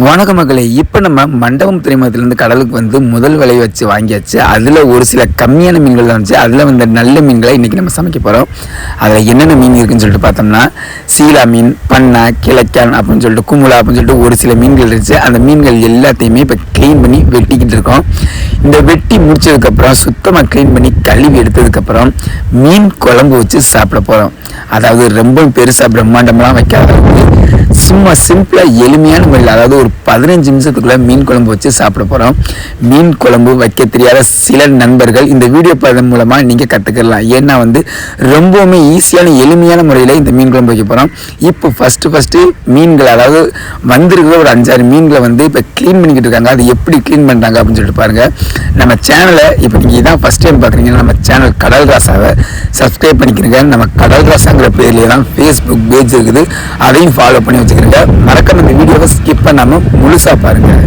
வணக்க மக்களே இப்போ நம்ம மண்டபம் துறைமுகத்திலேருந்து கடலுக்கு வந்து முதல் விலை வச்சு வாங்கியாச்சு. அதில் ஒரு சில கம்மியான மீன்கள் தான் அதில் வந்து நல்ல மீன்களை இன்றைக்கி நம்ம சமைக்க போகிறோம் அதில் என்னென்ன மீன் இருக்குதுன்னு சொல்லிட்டு பார்த்தோம்னா சீலா மீன் பண்ணை கிழக்கான் அப்படின்னு சொல்லிட்டு குமுளா அப்படின்னு சொல்லிட்டு ஒரு சில மீன்கள் இருந்துச்சு. அந்த மீன்கள் எல்லாத்தையுமே இப்போ க்ளீன் பண்ணி வெட்டிக்கிட்டு இருக்கோம். இந்த வெட்டி முடிச்சதுக்கப்புறம் சுத்தமாக க்ளீன் பண்ணி கழுவி எடுத்ததுக்கப்புறம் மீன் குழம்பு வச்சு சாப்பிட போகிறோம் அதாவது ரொம்ப பெருசாக பிரம்மாண்டம்லாம் வைக்காத சும்மா சிம்பிளாக எளிமையான முறையில் அதாவது ஒரு பதினஞ்சு நிமிஷத்துக்குள்ளே மீன் குழம்பு வச்சு சாப்பிட போகிறோம் மீன் குழம்பு வைக்க தெரியாத சில நண்பர்கள் இந்த வீடியோ பார்த்ததன் மூலமாக நீங்கள் கற்றுக்கலாம் ஏன்னா வந்து ரொம்பவுமே ஈஸியான எளிமையான முறையில் இந்த மீன் குழம்பு வைக்க போகிறோம் இப்போ ஃபஸ்ட்டு ஃபஸ்ட்டு மீன்கள் அதாவது வந்திருக்கிற ஒரு அஞ்சாறு மீன்களை வந்து இப்போ க்ளீன் பண்ணிக்கிட்டு இருக்காங்க. அது எப்படி க்ளீன் பண்ணுறாங்க அப்படின்னு சொல்லிட்டு பாருங்கள் நம்ம சேனலை இப்போ நீங்கள் இதான் ஃபஸ்ட் டைம் பார்க்குறீங்கன்னா நம்ம சேனல் கடல் ராசாவை சப்ஸ்கிரைப் பண்ணிக்கிறீங்க நம்ம கடல் ராசாங்கிற பேர்லேயே தான் ஃபேஸ்புக் பேஜ் இருக்குது. அதையும் ஃபாலோ பண்ணி பார்த்துருங்க மறக்காம இந்த வீடியோவை ஸ்கிப் பண்ணாமல் முழுசாக பாருங்கள்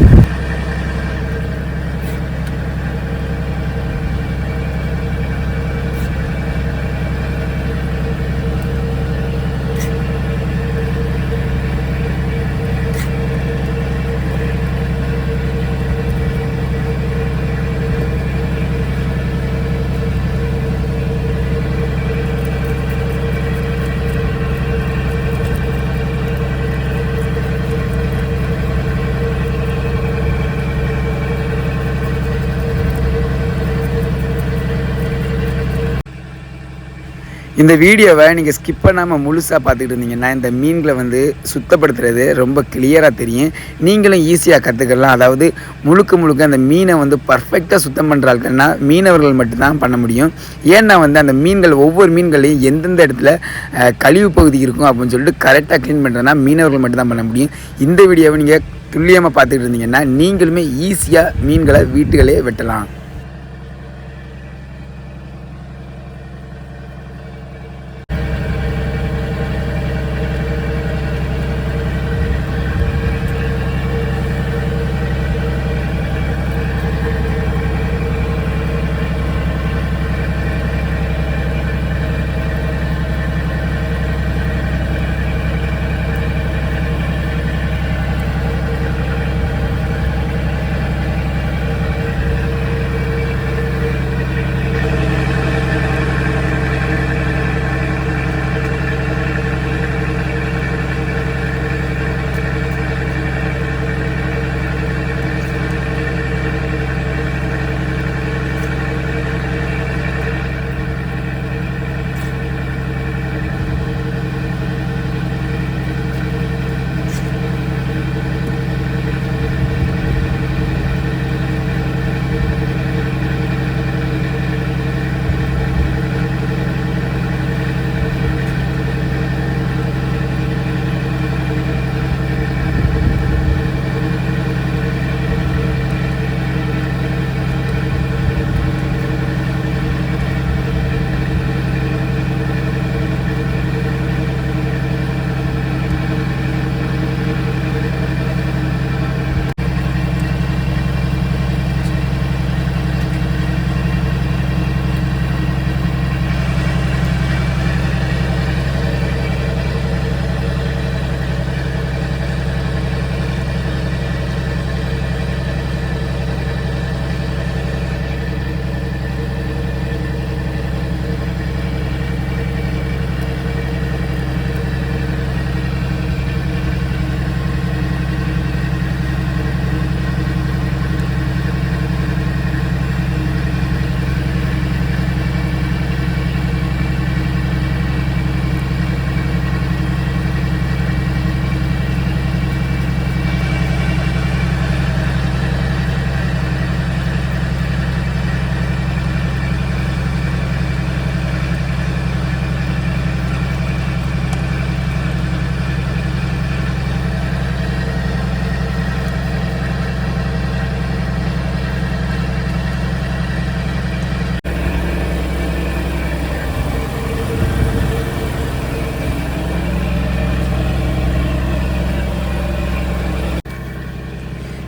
இந்த வீடியோவை நீங்கள் ஸ்கிப் பண்ணாமல் முழுசாக பார்த்துக்கிட்டு இருந்தீங்கன்னா இந்த மீன்களை வந்து சுத்தப்படுத்துறது ரொம்ப கிளியராக தெரியும். நீங்களும் ஈஸியாக கற்றுக்கலாம் அதாவது முழுக்க முழுக்க அந்த மீனை வந்து பர்ஃபெக்டாக சுத்தம் பண்ணுற ஆட்கள்னா மீனவர்கள் மட்டும்தான் பண்ண முடியும். ஏன்னா வந்து அந்த மீன்கள் ஒவ்வொரு மீன்களையும் எந்தெந்த இடத்துல கழிவு பகுதி இருக்கும் அப்படின்னு சொல்லிட்டு கரெக்டாக க்ளீன் பண்ணுறதுனா மீனவர்கள் மட்டும்தான் பண்ண முடியும். இந்த வீடியோவை நீங்கள் துல்லியமாக பார்த்துக்கிட்டு இருந்தீங்கன்னா நீங்களுமே ஈஸியாக மீன்களை வீட்டுகளே வெட்டலாம்.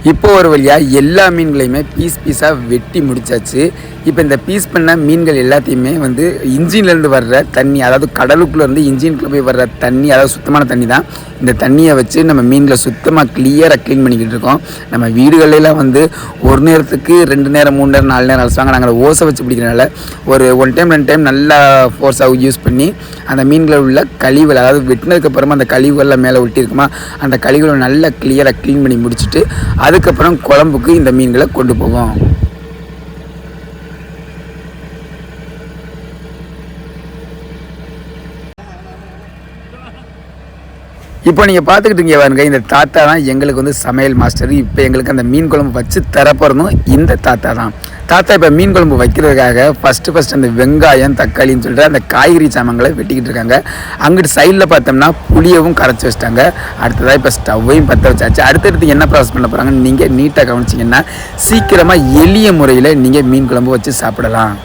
ഈ இப்போ ஒரு வழியாக எல்லா மீன்களையுமே பீஸ் பீஸாக வெட்டி முடிச்சாச்சு. இப்போ இந்த பீஸ் பண்ண மீன்கள் எல்லாத்தையுமே வந்து இன்ஜின்லேருந்து வர்ற தண்ணி அதாவது கடலுக்குள்ளேருந்து இன்ஜினுக்குள்ளே போய் வர்ற தண்ணி அதாவது சுத்தமான தண்ணி தான் இந்த தண்ணியை வச்சு நம்ம மீன்களை சுத்தமாக கிளியராக க்ளீன் பண்ணிக்கிட்டு இருக்கோம். நம்ம வீடுகளிலாம் வந்து ஒரு நேரத்துக்கு ரெண்டு நேரம் மூணு நேரம் நாலு நேரம் அலசுவாங்க. நாங்கள் ஓசை வச்சு பிடிக்கிறனால ஒரு ஒன் டைம் ரெண்டு டைம் நல்லா ஃபோர்ஸாக யூஸ் பண்ணி அந்த மீன்களில் உள்ள கழிவுகள் அதாவது வெட்டினதுக்கப்புறமா அந்த கழிவுகள்லாம் மேலே ஒட்டி இருக்குமா அந்த கழிவுகளை நல்லா கிளியராக க்ளீன் பண்ணி முடிச்சுட்டு அதுக்கப்புறம் குழம்புக்கு இந்த மீன்களை கொண்டு போவோம். இப்போ நீங்கள் பார்த்துக்கிட்டு வாருங்க பாருங்க இந்த தாத்தா தான் எங்களுக்கு வந்து சமையல் மாஸ்டர் இப்போ எங்களுக்கு அந்த மீன் குழம்பு வச்சு தரப்போகிறதும் இந்த தாத்தா தான். தாத்தா இப்போ மீன் குழம்பு வைக்கிறதுக்காக ஃபஸ்ட்டு ஃபஸ்ட் அந்த வெங்காயம் தக்காளின்னு சொல்லிட்டு அந்த காய்கறி சாமான்களை வெட்டிக்கிட்டு இருக்காங்க. அங்கிட்டு சைடில் பார்த்தோம்னா புளியவும் கரைச்சி வச்சிட்டாங்க. அடுத்ததாக இப்போ ஸ்டவ்வையும் பற்ற வச்சாச்சு. அடுத்தடுத்து என்ன ப்ராசஸ் பண்ண போகிறாங்கன்னு நீங்கள் நீட்டாக கவனிச்சிங்கன்னா சீக்கிரமாக எளிய முறையில் நீங்கள் மீன் குழம்பு வச்சு சாப்பிடலாம்.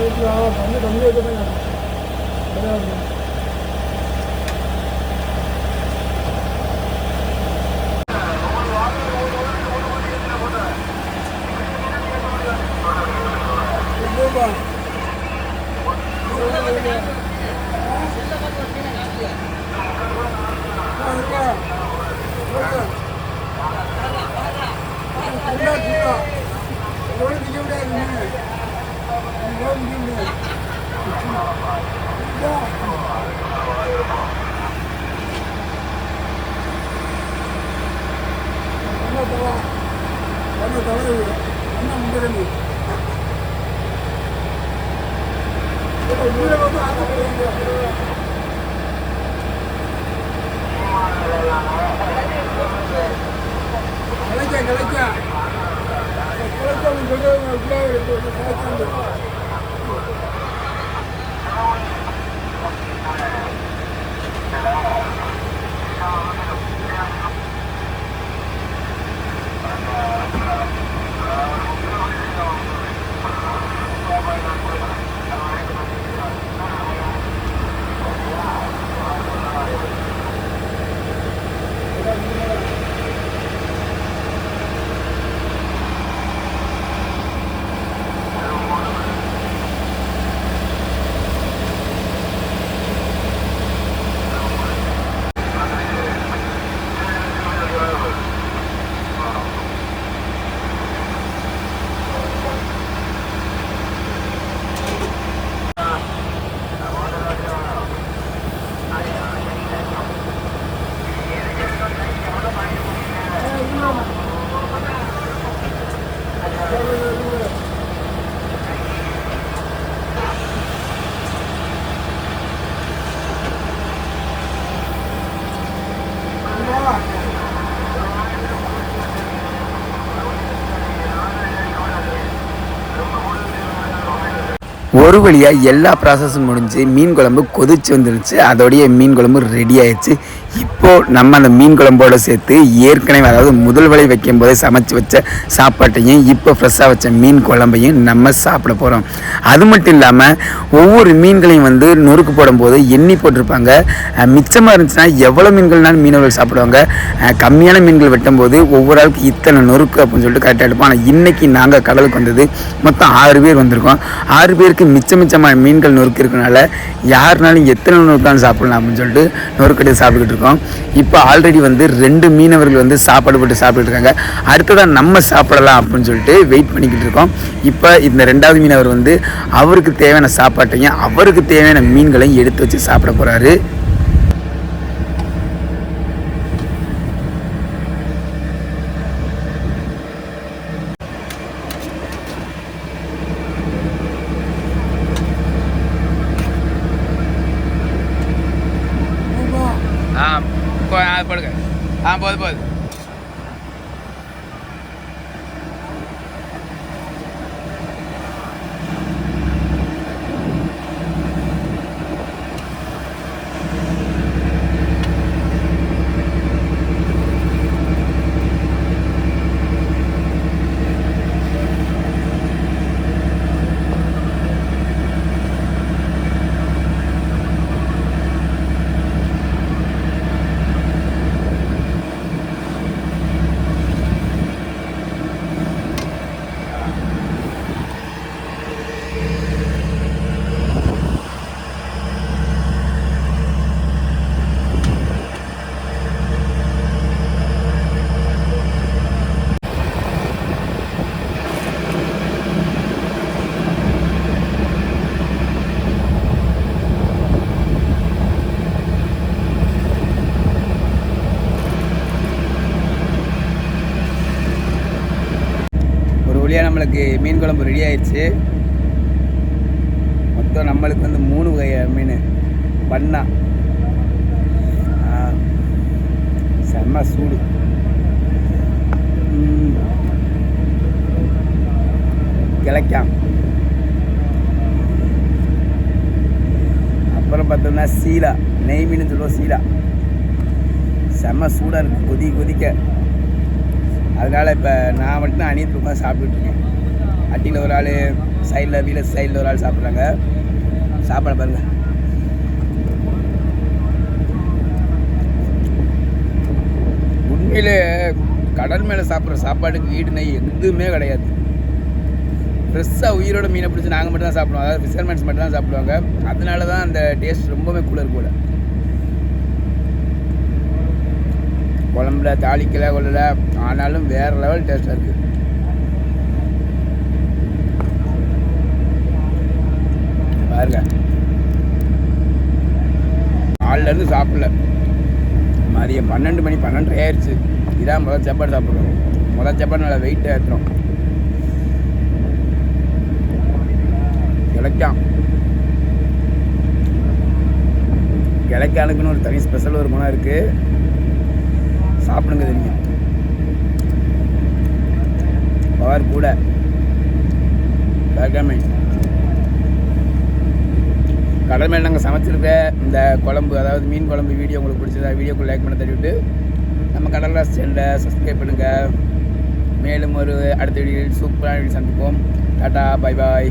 ये जो आप हमने गमले तो बनाया 여러 분, 한번가 볼? ஒரு வழியாக எல்லா ப்ராசஸும் முடிஞ்சு மீன் குழம்பு கொதிச்சு வந்துருச்சு. அதோடைய மீன் குழம்பு ரெடி ஆயிடுச்சு. இப்போது நம்ம அந்த மீன் குழம்போட சேர்த்து ஏற்கனவே அதாவது முதல் வலை வைக்கும் போதே சமைச்சு வச்ச சாப்பாட்டையும் இப்போ ஃப்ரெஷ்ஷாக வச்ச மீன் குழம்பையும் நம்ம சாப்பிட போகிறோம் அது மட்டும் இல்லாமல் ஒவ்வொரு மீன்களையும் வந்து நொறுக்கு போடும்போது எண்ணி போட்டிருப்பாங்க. மிச்சமாக இருந்துச்சுன்னா எவ்வளோ மீன்கள்னாலும் மீனவர்கள் சாப்பிடுவாங்க. கம்மியான மீன்கள் வெட்டும்போது ஒவ்வொரு ஆளுக்கு இத்தனை நொறுக்கு அப்படின்னு சொல்லிட்டு கரெக்டாக எடுப்போம். ஆனால் இன்றைக்கி நாங்கள் கடலுக்கு வந்தது மொத்தம் ஆறு பேர் வந்திருக்கோம். ஆறு பேருக்கு மிச்ச மிச்சமான மீன்கள் நொறுக்கு இருக்கனால யாருனாலும் எத்தனை நொறுக்காலும் சாப்பிடலாம் அப்படின்னு சொல்லிட்டு நொறுக்கடி சாப்பிட்டுக்கிட்டு இருக்கோம். இப்போ ஆல்ரெடி வந்து ரெண்டு மீனவர்கள் வந்து சாப்பாடு போட்டு சாப்பிட்டுட்டு இருக்காங்க. அடுத்ததான் நம்ம சாப்பிடலாம் அப்படின்னு சொல்லிட்டு வெயிட் பண்ணிக்கிட்டு இருக்கோம். இப்போ இந்த ரெண்டாவது மீனவர் வந்து அவருக்கு தேவையான சாப்பாட்டையும் அவருக்கு தேவையான மீன்களையும் எடுத்து வச்சு சாப்பிட போகிறாரு ஆ போது போது ஒரு வழியாக நம்மளுக்கு மீன் குழம்பு ரெடி ஆயிடுச்சு மொத்தம் நம்மளுக்கு வந்து மூணு வகை மீன். பண்ணா. செம்ம சூடு. கிளைக்காம். கிழக்காம் அப்புறம் பார்த்தோம்னா சீலா. நெய் மீன் சொல்லுவோம் சீலா. செம்ம சூடாக இருக்குது கொதி கொதிக்க. அதனால் இப்போ நான் மட்டும் தான் அணியத்து உட்காந்து அட்டியில் ஒரு ஆள் சைடில் வீல சைடில் ஒரு ஆள் சாப்பிட்றாங்க. சாப்பாடு பாருங்க. உண்மையிலே கடல் மேலே சாப்பிட்ற சாப்பாடுக்கு வீடு நெய் எதுவுமே கிடையாது. ஃப்ரெஷ்ஷாக உயிரோட மீனை பிடிச்சி நாங்கள் மட்டும் தான் சாப்பிடுவோம். அதாவது ஃபிஷர்மேன்ஸ் மட்டும் தான் சாப்பிடுவாங்க. அதனால தான் அந்த டேஸ்ட் ரொம்பவே கூலர் கூட குழம்புல தாளிக்கல கொள்ளல ஆனாலும் வேறு லெவல் டேஸ்ட்டாக இருக்குது பாருங்க. காலிலேருந்து சாப்பிடல. மதியம் பன்னெண்டு மணி பன்னெண்டு ஆயிடுச்சு இதான் முதல் சாப்பாடு சாப்பிட்றோம் முதல் சாப்பாடு நல்லா வெயிட் ஏற்றுறோம் கிழக்கான் கிழக்கானுக்குன்னு ஒரு தனி ஸ்பெஷல் ஒரு குணம் இருக்குது சாப்பிடுங்க தெரியும் பவர் கூட. பேக்கமே கடல் மேல் நாங்கள் சமைச்சிருக்க இந்த குழம்பு அதாவது மீன் குழம்பு வீடியோ உங்களுக்கு பிடிச்சதா வீடியோக்கு லைக் பண்ண தள்ளிவிட்டு நம்ம கடல் சேனலை சப்ஸ்கிரைப் பண்ணுங்கள் மேலும் ஒரு அடுத்த வீடியோவில் சூப்பரான வீடியோ சந்திப்போம். Tata bye bye